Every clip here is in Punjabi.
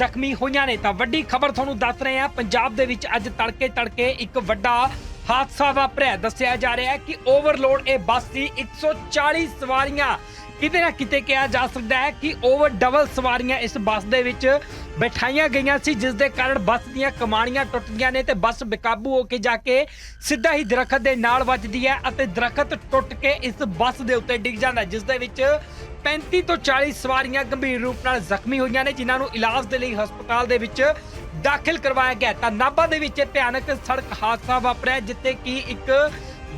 ਜ਼ਖਮੀ ਹੋਈਆਂ ਨੇ। ਤਾਂ ਵੱਡੀ ਖਬਰ ਤੁਹਾਨੂੰ ਦੱਸ ਰਹੇ ਹਾਂ, ਪੰਜਾਬ ਦੇ ਵਿੱਚ ਅੱਜ ਤੜਕੇ ਤੜਕੇ ਇੱਕ ਵੱਡਾ ਹਾਦਸਾ ਵਾਪਰਿਆ। ਦੱਸਿਆ ਜਾ ਰਿਹਾ ਹੈ ਕਿ ਓਵਰਲੋਡ ਇਹ ਬੱਸ ਸੀ 140 ਸਵਾਰੀਆਂ ਕਿਤੇ ਨਾ ਕਿਤੇ ਕਿਹਾ ਜਾ ਸਕਦਾ ਹੈ ਕਿ ਓਵਰ ਡਬਲ ਸਵਾਰੀਆਂ ਇਸ ਬੱਸ ਦੇ ਵਿੱਚ ਬਿਠਾਈਆਂ ਗਈਆਂ ਸੀ, ਜਿਸ ਦੇ ਕਾਰਨ ਬੱਸ ਦੀਆਂ ਕਮਾਣੀਆਂ ਟੁੱਟਦੀਆਂ ਨੇ ਤੇ ਬੱਸ ਬੇਕਾਬੂ ਹੋ ਕੇ ਜਾ ਕੇ ਸਿੱਧਾ ਹੀ ਦਰਖਤ ਦੇ ਨਾਲ ਵੱਜਦੀ ਹੈ ਅਤੇ ਦਰਖਤ ਟੁੱਟ ਕੇ ਇਸ ਬੱਸ ਦੇ ਉੱਤੇ ਡਿੱਗ ਜਾਂਦਾ ਜਿਸ ਦੇ ਵਿੱਚ 35 ਤੋਂ 40 ਸਵਾਰੀਆਂ ਗੰਭੀਰ ਰੂਪ ਨਾਲ ਜ਼ਖਮੀ ਹੋਈਆਂ ਨੇ, ਜਿਨ੍ਹਾਂ ਨੂੰ ਇਲਾਜ ਦੇ ਲਈ ਹਸਪਤਾਲ ਦੇ ਵਿੱਚ ਦਾਖਲ ਕਰਵਾਇਆ ਗਿਆ ਤਾਂ ਨਾਭਾ ਦੇ ਵਿੱਚ ਇਹ ਭਿਆਨਕ ਸੜਕ ਹਾਦਸਾ ਵਾਪਰਿਆ ਜਿੱਥੇ ਕਿ ਇੱਕ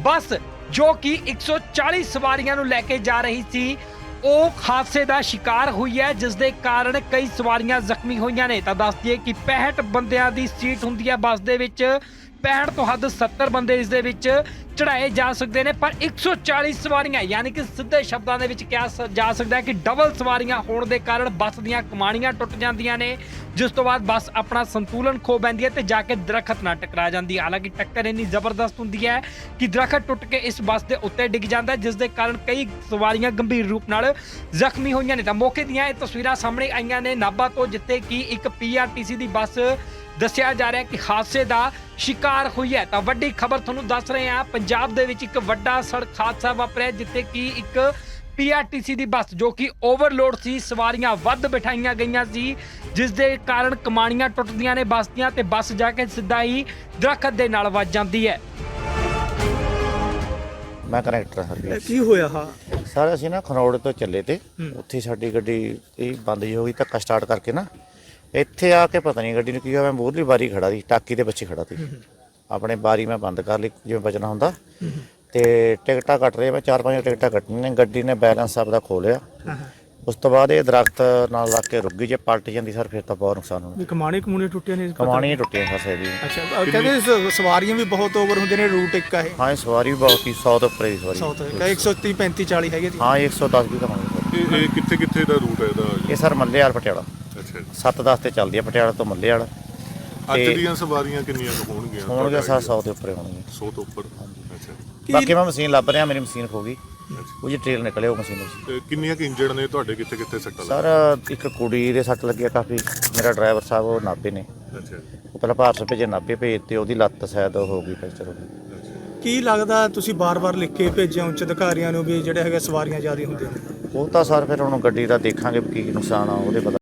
ਬੱਸ ਜੋ ਕਿ 140 ਸਵਾਰੀਆਂ ਨੂੰ ਲੈ ਕੇ ਜਾ ਰਹੀ ਸੀ ਉਹ ਹਾਦਸੇ ਦਾ ਸ਼ਿਕਾਰ ਹੋਈ ਹੈ, ਜਿਸ ਦੇ ਕਾਰਨ ਕਈ ਸਵਾਰੀਆਂ ਜ਼ਖਮੀ ਹੋਈਆਂ ਨੇ। ਤਾਂ ਦੱਸਦੀਏ ਕਿ 65 ਬੰਦਿਆਂ ਦੀ ਸੀਟ ਹੁੰਦੀ ਹੈ। ਬੱਸ ਦੇ ਵਿੱਚ 65 ਤੋਂ ਹੱਦ 70 ਬੰਦੇ ਇਸ ਦੇ ਵਿੱਚ ਚੜਾਏ ਜਾ ਸਕਦੇ ਨੇ, ਪਰ 140 ਸਵਾਰੀਆਂ ਯਾਨੀ ਕਿ ਸਿੱਧੇ ਸ਼ਬਦਾਂ ਦੇ ਵਿੱਚ ਕਿਹਾ ਸ- ਜਾ ਸਕਦਾ ਹੈ ਕਿ ਡਬਲ ਸਵਾਰੀਆਂ ਹੋਣ ਦੇ ਕਾਰਨ ਬੱਸ ਦੀਆਂ ਕਮਾਣੀਆਂ ਟੁੱਟ ਜਾਂਦੀਆਂ ਨੇ, ਜਿਸ ਤੋਂ ਬਾਅਦ ਬੱਸ ਆਪਣਾ ਸੰਤੁਲਨ ਖੋ ਬੈਂਦੀ ਹੈ ਤੇ ਜਾ ਕੇ ਦਰਖਤ ਨਾਲ ਟਕਰਾ ਜਾਂਦੀ ਹੈ। ਹਾਲਾਂਕਿ ਟੱਕਰ ਇੰਨੀ ਜ਼ਬਰਦਸਤ ਹੁੰਦੀ ਹੈ ਕਿ ਦਰਖਤ ਟੁੱਟ ਕੇ ਇਸ ਬੱਸ ਦੇ ਉੱਤੇ ਡਿੱਗ ਜਾਂਦਾ ਜਿਸ ਦੇ ਕਾਰਨ ਕਈ ਸਵਾਰੀਆਂ ਗੰਭੀਰ ਰੂਪ ਨਾਲ ਜ਼ਖਮੀ ਹੋਈਆਂ ਨੇ। ਤਾਂ ਮੌਕੇ ਦੀਆਂ ਇਹ ਤਸਵੀਰਾਂ ਸਾਹਮਣੇ ਆਈਆਂ ਨੇ। ਨਾਭਾ ਤੋਂ ਜਿੱਥੇ ਕਿ ਇੱਕ ਪੀਆਰਟੀਸੀ ਦੀ ਬੱਸ ਦੱਸਿਆ ਜਾ ਰਿਹਾ ਹੈ ਕਿ ਹਾਦਸੇ ਦਾ ਸ਼ਿਕਾਰ ਹੋਈ ਹੈ। ਤਾਂ ਵੱਡੀ ਖਬਰ ਤੁਹਾਨੂੰ ਦੱਸ ਰਹੇ ਹਾਂ ਪੰਜਾਬ ਦੇ ਵਿੱਚ ਇੱਕ ਵੱਡਾ ਸੜਕ ਹਾਦਸਾ ਵਾਪਰਿਆ ਜਿੱਥੇ ਕਿ ਇੱਕ ਪੀਆਰਟੀਸੀ ਦੀ ਬੱਸ ਜੋ ਕਿ ਓਵਰਲੋਡ ਸੀ ਸਵਾਰੀਆਂ ਵੱਧ ਬਿਠਾਈਆਂ ਗਈਆਂ ਸੀ ਜਿਸ ਦੇ ਕਾਰਨ ਕਮਾਣੀਆਂ ਟੁੱਟਦੀਆਂ ਨੇ ਬੱਸ ਦੀਆਂ ਤੇ ਬੱਸ ਜਾ ਕੇ ਸਿੱਧਾ ਹੀ ਦਰਖਤ ਦੇ ਨਾਲ ਵੱਜ ਜਾਂਦੀ ਹੈ। ਮੈਂ ਕਨੈਕਟਰ ਹਾਂ ਇਹ ਕੀ ਹੋਇਆ ਹਾਂ? ਸਰ ਅਸੀਂ ਨਾ ਖਰੋੜ ਤੋਂ ਚੱਲੇ ਤੇ ਉੱਥੇ ਸਾਡੀ ਗੱਡੀ ਇਹ ਬੰਦ ਜਿਹੀ ਹੋ ਗਈ ਧੱਕਾ ਸਟਾਰਟ ਕਰਕੇ ਨਾ। ਇੱਥੇ ਆ ਕੇ ਪਤਾ ਨਹੀਂ ਗੱਡੀ ਨੂੰ ਕੀ ਹੋਇਆ ਮੈਂ ਮੂਹਰਲੀ ਬਾਰੀ ਖੜਾ ਸੀ ਟਾਕੀ ਦੇ ਪਿੱਛੇ ਖੜਾ ਸੀ। ਆਪਣੇ ਬਾਰੀ ਮੈਂ ਬੰਦ ਕਰ ਲਈ ਜਿਵੇਂ ਬਚਣਾ ਹੁੰਦਾ। ਤੇ ਟਿਕਟਾਂ ਕੱਟ ਰਹੇ ਮੈਂ ਚਾਰ ਪੰਜ ਟਿਕਟਾਂ ਕੱਟਣੀਆਂ ਨੇ ਗੱਡੀ ਨੇ ਬੈਲੈਂਸ ਆਪਦਾ ਖੋ ਲਿਆ। ਉਸ ਤੋਂ ਬਾਅਦ ਇਹ ਦਰਖਤ ਨਾਲ ਲੱਗ ਕੇ ਰੁਕ ਗਈ ਜੇ ਪਲਟ ਜਾਂਦੀ ਸਰ ਫਿਰ ਤਾਂ ਬਹੁਤ ਨੁਕਸਾਨ ਹੋਣਾ। ਵੀ ਕਮਾਣੇ ਕਮੂਣੇ ਟੁੱਟੇ ਨੇ ਕਮਾਣੀਆਂ ਟੁੱਟੀਆਂ ਫਸੇ ਦੀ ਅੱਛਾ ਕਹਿੰਦੇ ਸ- ਸਵਾਰੀਆਂ ਵੀ ਬਹੁਤ ਓਵਰ ਹੁੰਦੇ ਨੇ ਰੂਟ ਇੱਕ ਆ ਇਹ। ਹਾਂ ਇਹ ਸਵਾਰੀ ਵੀ ਬਹੁਤ ਸੀ 100 ਤੋਂ ਉੱਪਰ ਦੀ ਸਵਾਰੀ। ਸਾਊਥ ਕਾ 130 35 40 ਹੈਗੇ ਸੀ ਹਾਂ ਇਹ 110 ਵੀ ਕਮਾਂਗੇ ਇਹ ਇਹ ਕਿੱਥੇ ਕਿੱਥੇ ਦਾ ਰੂਟ ਹੈ ਇਹਦਾ? ਇਹ ਸਰ ਮੱਲੇ ਵਾਲ ਪਟਿਆਲਾ। 7-10 ਤੇ ਚੱਲਦੀ ਆ ਪਟਿਆਲਾ ਤੋਂ ਮੱਲੇ ਵਾਲਾ। ਅੱਜ ਦੀਆਂ ਸਵਾਰੀਆਂ ਕਿੰਨੀਆਂ ਕੁ ਹੋਣਗੀਆਂ? ਹੋਣਗੇ ਤੁਹਾਡਾ ਸਰ 100 ਦੇ ਉੱਪਰ ਹੋਣਗੇ 100 ਤੋਂ ਉੱਪਰ? ਅੱਛਾ। ਬਾਕੀ ਮੈਂ ਮਸ਼ੀਨ ਲੱਭ ਰਿਹਾ ਮੇਰੀ ਮਸ਼ੀਨ ਖੋ ਗਈ। ਉਹ ਜੀ ਟ੍ਰੇਲ ਨਿਕਲੇ ਉਹ ਮਸ਼ੀਨ ਵਿੱਚ। ਕਿੰਨੀਆਂ ਕਿ ਇੰਜਰਡ ਨੇ ਤੁਹਾਡੇ ਕਿੱਥੇ ਕਿੱਥੇ ਸੱਟਾਂ ਸਰ ਇੱਕ ਕੁੜੀ ਦੇ ਸੱਟ ਲੱਗਿਆ ਕਾਫੀ। ਮੇਰਾ ਡਰਾਈਵਰ ਸਾਹਿਬ ਉਹ ਨਾਭੇ ਨੇ। ਅੱਛਾ। ਉਹ ਪਹਿਲਾਂ ਭਾਰਤ ਭੇਜੇ ਨਾਭੇ ਭੇਜ ਤੇ ਉਹਦੀ ਲੱਤ ਸ਼ਾਇਦ ਉਹ ਹੋ ਗਈ ਫੈਕਚਰ ਹੋ ਗਈ। ਕੀ ਲੱਗਦਾ ਤੁਸੀਂ ਬਾਰ-ਬਾਰ ਲਿਖ ਕੇ ਭੇਜਿਆ ਉੱਚ ਅਧਿਕਾਰੀਆਂ ਨੂੰ ਵੀ ਜਿਹੜੇ ਹੈਗੇ ਸਵਾਰੀਆਂ ਜ਼ਿਆਦਾ ਹੁੰਦੀਆਂ ਨੇ? ਉਹ ਤਾਂ ਸਰ ਫਿਰ ਹੁਣ ਗੱਡੀ ਦਾ ਦੇਖਾਂਗੇ ਕੀ ਨੁਕਸਾਨ ਆ ਉਹਦੇ ਪਤਾ